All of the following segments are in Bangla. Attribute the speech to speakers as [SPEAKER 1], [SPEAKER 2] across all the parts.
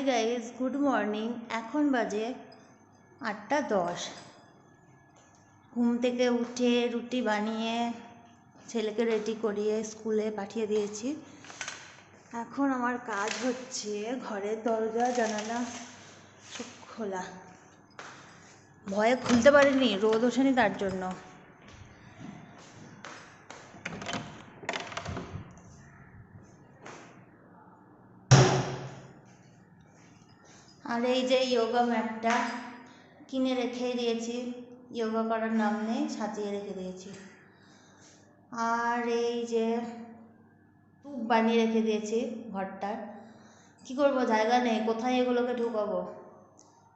[SPEAKER 1] Hi guys good morning. এখন বাজে আটটা দশ। ঘুম থেকে উঠে রুটি বানিয়ে ছেলেকে রেডি করিয়ে স্কুলে পাঠিয়ে দিয়েছি। এখন আমার কাজ হচ্ছে ঘরের দরজা, জানালা খোলা। ভয়ে খুলতে পারিনি, রোদ ওঠেনি তার জন্য। আর এই যে যোগা ম্যাটটা কিনে রেখে দিয়েছি যোগা করার নাম নেই, সাজিয়ে রেখে দিয়েছি। আর এই যে টুপ বানিয়ে রেখে দিয়েছি ঘরটার। কী করব, জায়গা নেই, কোথায় এগুলোকে ঢুকাবো?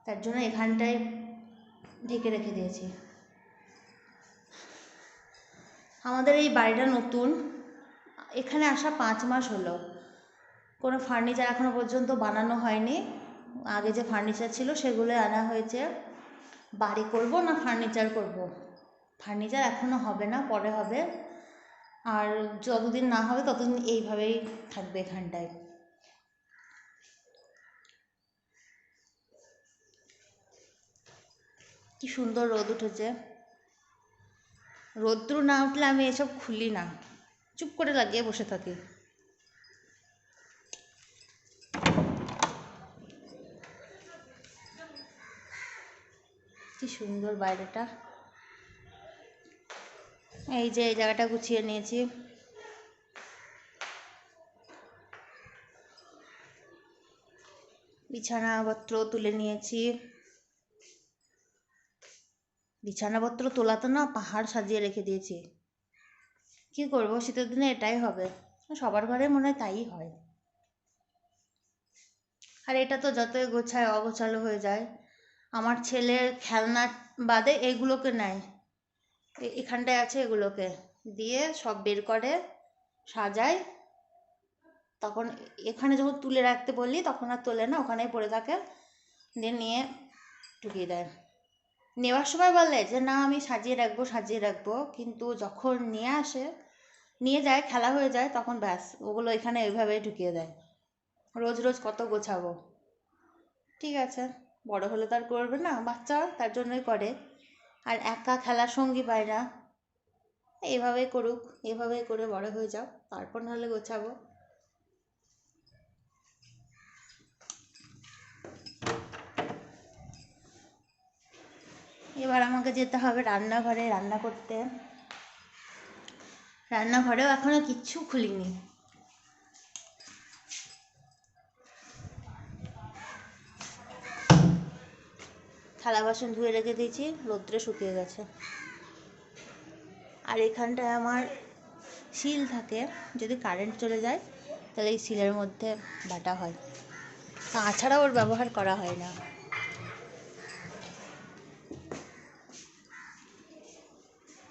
[SPEAKER 1] তার জন্য এখানটায় ঢেকে রেখে দিয়েছি। আমাদের এই বাড়িটা নতুন, এখানে আসা পাঁচ মাস হলো। কোনো ফার্নিচার এখনও পর্যন্ত বানানো হয়নি। আগে যে ফার্নিচার ছিল সেগুলো আনা হয়েছে। বাড়ি করব না ফার্নিচার করব? ফার্নিচার এখনও হবে না, পরে হবে। আর যতদিন না হবে ততদিন এইভাবেই থাকবে এখানটায়। কি সুন্দর রোদ উঠেছে। রোদ্রু না উঠলে আমি এসব খুলি না। চুপ করে লাগিয়ে বসে থাকি। কি সুন্দর বাইরেটা। এই যে এই জায়গাটা গুছিয়ে নিয়েছি। বিছানাপত্র তুলে নিয়েছি। বিছানাপত্র তোলা তো না, পাহাড় সাজিয়ে রেখে দিয়েছি। কি করব, শীতের দিনে এটাই হবে। সবার ঘরে মনে হয় তাই হয়। আর এটা তো যতই গোছায় অগোছালো হয়ে যায়। আমার ছেলের খেলনা বাদে এগুলোকে নেয়। এখানটায় আছে এগুলোকে। দিয়ে সব বের করে, সাজায়। তখন এখানে যখন তুলে রাখতে বললি, তখন আর তোলে না, ওখানেই পড়ে থাকে। দিয়ে নিয়ে ঢুকিয়ে দেয়। নেওয়ার সময় বলে যে, না, আমি সাজিয়ে রাখব সাজিয়ে রাখব। কিন্তু যখন নিয়ে আসে, নিয়ে যায়, খেলা হয়ে যায়, তখন ব্যাস, ওগুলো এখানে ওইভাবেই ঢুকিয়ে দেয়। রোজ রোজ কত গোছাবো। ঠিক আছে। বড় হলে তো আর করবে না, বাচ্চা তার জন্যই করে। আর একা খেলার সঙ্গী পায় না। এভাবেই করুক, এভাবেই করে বড় হয়ে যাও, তারপর নাহলে গোছাবো। এবার আমাকে যেতে হবে রান্নাঘরে, রান্না করতে। রান্নাঘরেও এখনও কিচ্ছু খুলিনি। থালা বাসন ধুয়ে রেখে দিয়েছি, রোদ্রে শুকিয়ে গেছে। আর এখানটায় আমার শিল থাকে, যদি কারেন্ট চলে যায়, তাহলে এই শিলের মধ্যে বাটা হয়। তাছাড়া ওর ব্যবহার করা হয় না।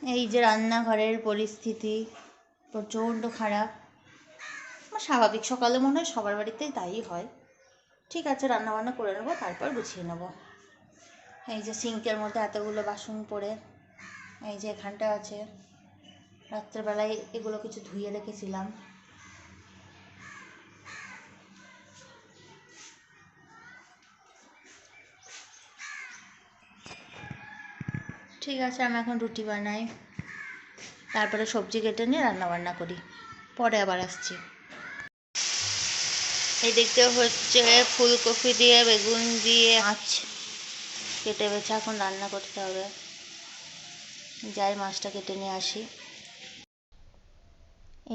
[SPEAKER 1] এই যে রান্নাঘরের পরিস্থিতি প্রচণ্ড খারাপ। স্বাভাবিক সকালে মনে হয় সবার বাড়িতেই তাই হয়। ঠিক আছে, রান্নাবান্না করে নেব, তারপর গুছিয়ে নেব। এই যে সিঙ্কের মধ্যে এতগুলো বাসন পড়ে, এই যে এখানটা আছে। রাত্রেবেলায় এগুলো কিছু ধুয়ে রেখেছিলাম। ঠিক আছে, আমি এখন রুটি বানাই। তারপরে সবজি কেটে নিয়ে রান্না বান্না করি। পরে আবার আসছি। এই এদিকে হচ্ছে ফুলকপি দিয়ে, বেগুন দিয়ে, মাছ কেটে বেছে এখন রান্না করতে হবে। যাই মাছটা কেটে নিয়ে আসি।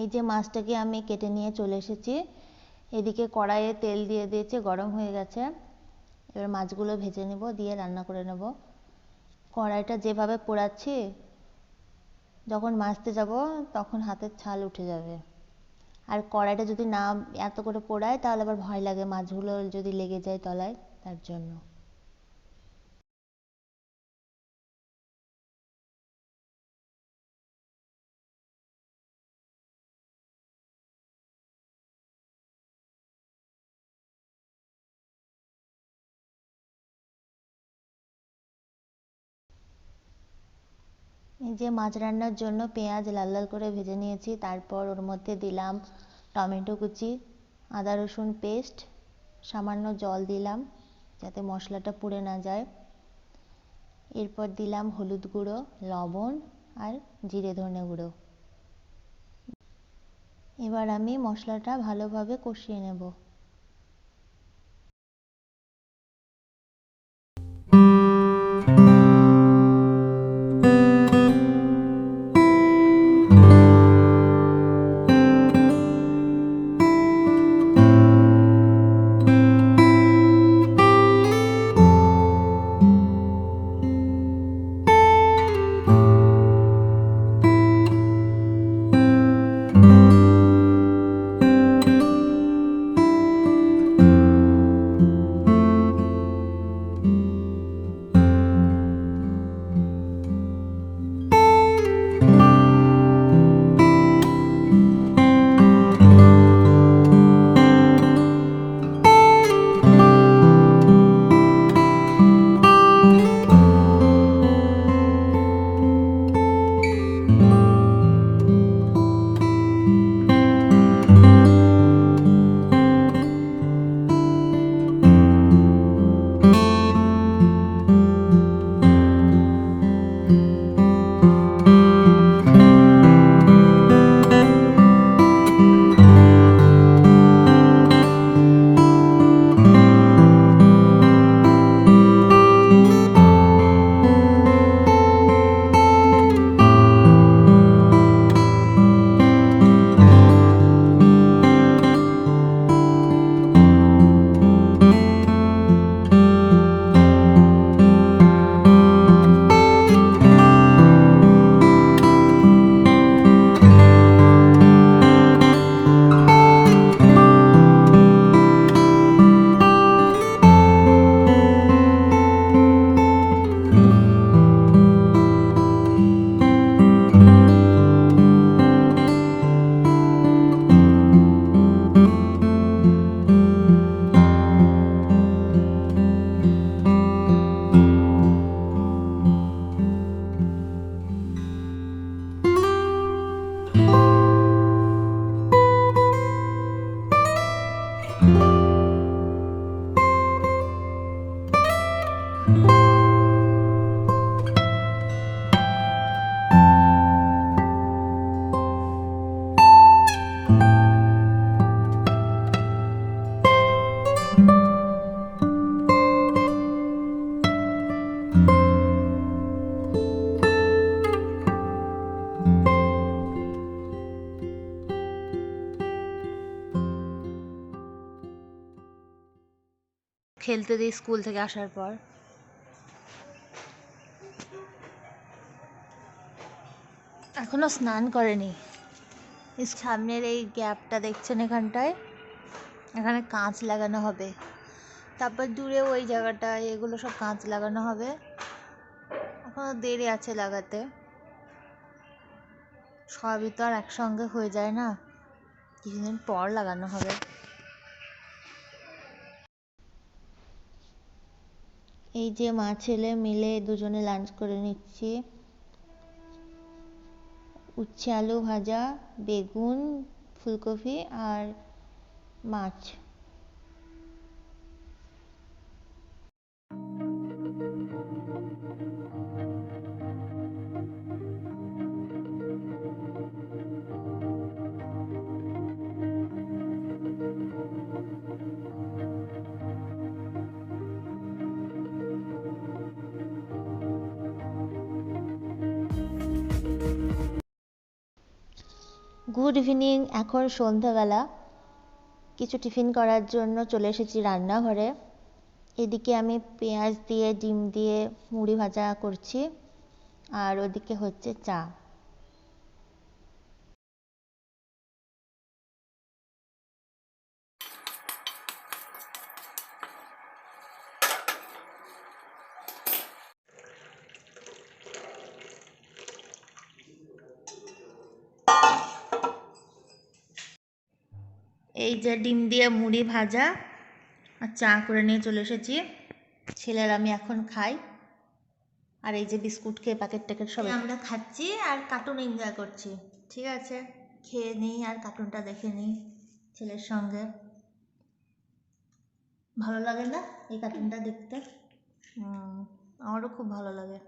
[SPEAKER 1] এই যে মাছটাকে আমি কেটে নিয়ে চলে এসেছি। এদিকে কড়াইয়ে তেল দিয়ে দিয়েছে, গরম হয়ে গেছে। এবার মাছগুলো ভেজে নেব, দিয়ে রান্না করে নেব। কড়াইটা যেভাবে পোড়াচ্ছি, যখন মাছতে যাব, তখন হাতের ছাল উঠে যাবে। আর কড়াইটা যদি না এত করে পোড়ায়, তাহলে আবার ভয় লাগে মাছগুলো যদি লেগে যায় তলায়, তার জন্য। যে মাছ রান্নার জন্য পেঁয়াজ লাল লাল করে ভেজে নিয়েছি, তারপর ওর মধ্যে দিলাম টমেটো কুচি, আদা রসুন পেস্ট,
[SPEAKER 2] সামান্য জল দিলাম যাতে মশলাটা পুড়ে না যায়। এরপর দিলাম হলুদ গুঁড়ো, লবণ আর জিরে ধনে গুঁড়ো। এবার আমি মশলাটা ভালোভাবে কষিয়ে নেব। খেলতে দিই স্কুল থেকে আসার পর। এখনও স্নান করেনি। সামনের এই গ্যাপটা দেখছেন এখানটায়? এখানে কাঁচ লাগানো হবে। তারপর দূরে ওই জায়গাটায় এগুলো সব কাঁচ লাগানো হবে। এখনও দেরি আছে লাগাতে। সবই তো আর একসঙ্গে হয়ে যায় না। কিছুদিন পর লাগানো হবে। এই যে মা ছেলে মিলে দুজনে লাঞ্চ করে নিচ্ছি। উচ্ছে আলু ভাজা, বেগুন, ফুলকপি আর মাছ। গুড ইভিনিং এখন সন্ধ্যাবেলা। কিছু টিফিন করার জন্য চলে এসেছি রান্নাঘরে। এদিকে আমি পেঁয়াজ দিয়ে, ডিম দিয়ে, মুড়ি ভাজা করছি। আর ওদিকে হচ্ছে চা। এই যে ডিম দিয়ে মুড়ি ভাজা আর চা করে নিয়ে চলে এসেছি। ছেলের আমি এখন খাই। আর এই যে বিস্কুট খেয়ে প্যাকেট ট্যাকেট সব আমরা খাচ্ছি আর কার্টুন এনজয় করছি। ঠিক আছে? খেয়ে নিই আর কার্টুনটা দেখে নিই ছেলের সঙ্গে।
[SPEAKER 1] ভালো লাগে না এই কার্টুনটা দেখতে?
[SPEAKER 2] আমারও খুব ভালো লাগে।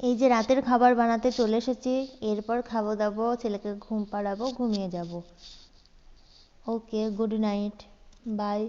[SPEAKER 2] এই যে রাতের খাবার বানাতে চলে এসেছি, এরপর খাব দাবো, ছেলেকে ঘুম পাড়াবো, ঘুমিয়ে যাব। Okay good night bye